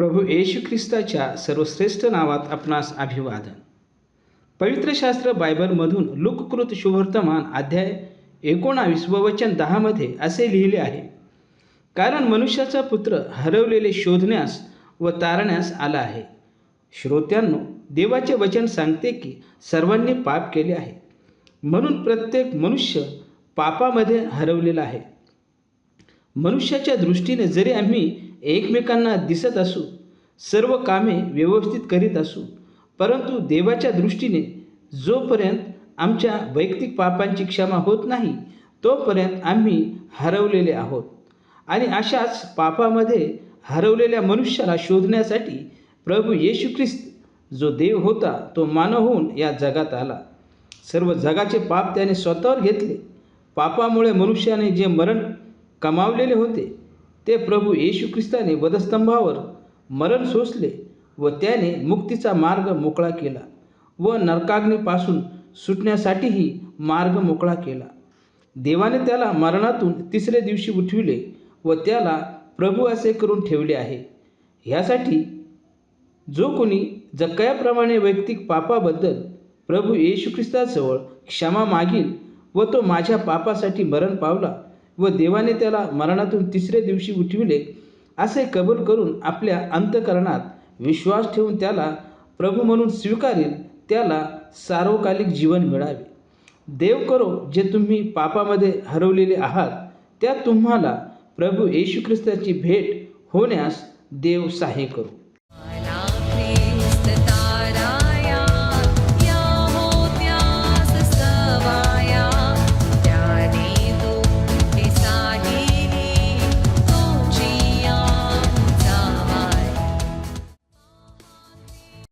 प्रभू येशू ख्रिस्ताच्या सर्वश्रेष्ठ नावात आपणास अभिवादन. पवित्र शास्त्र बायबलमधून लुककृत शुभवर्तमान अध्याय एकोणावीस व वचन दहामध्ये असे लिहिले आहे कारण मनुष्याचा पुत्र हरवलेले शोधण्यास व तारण्यास आला आहे. श्रोत्यांनो देवाचे वचन सांगते की सर्वांनी पाप केले आहे. म्हणून प्रत्येक मनुष्य पापामध्ये हरवलेला आहे. मनुष्याच्या दृष्टीने जरी आम्ही एकमेकांना दिसत असू सर्व कामे व्यवस्थित करीत असू परंतु देवाच्या दृष्टीने जोपर्यंत आमच्या वैयक्तिक पापांची क्षमा होत नाही तोपर्यंत आम्ही हरवलेले आहोत. आणि अशाच पापामध्ये हरवलेल्या मनुष्याला शोधण्यासाठी प्रभू येशू ख्रिस्त जो देव होता तो मानव होऊन या जगात आला. सर्व जगाचे पाप त्याने स्वतःवर घेतले. पापामुळे मनुष्याने जे मरण कमावलेले होते ते प्रभू येशू ख्रिस्ताने वधस्तंभावर मरण सोसले व त्याने मुक्तीचा मार्ग मोकळा केला व नरकाग्नीपासून सुटण्यासाठीही मार्ग मोकळा केला. देवाने त्याला मरणातून तिसऱ्या दिवशी उठविले व त्याला प्रभू असे करून ठेवले आहे. ह्यासाठी जो कोणी जक्कयाप्रमाणे वैयक्तिक पापाबद्दल प्रभू येशू ख्रिस्ताजवळ क्षमा मागील व तो माझ्या पापासाठी मरण पावला व देवाने त्याला मरणातून तिसऱ्या दिवशी उठविले असे कबूल करून आपल्या अंतकरणात विश्वास ठेवून त्याला प्रभू म्हणून स्वीकारेल त्याला सार्वकालिक जीवन मिळावे. देव करो जे तुम्ही पापामध्ये हरवलेले आहात त्या तुम्हाला प्रभू येशू ख्रिस्ताची भेट होण्यास देव सहाय्य करू.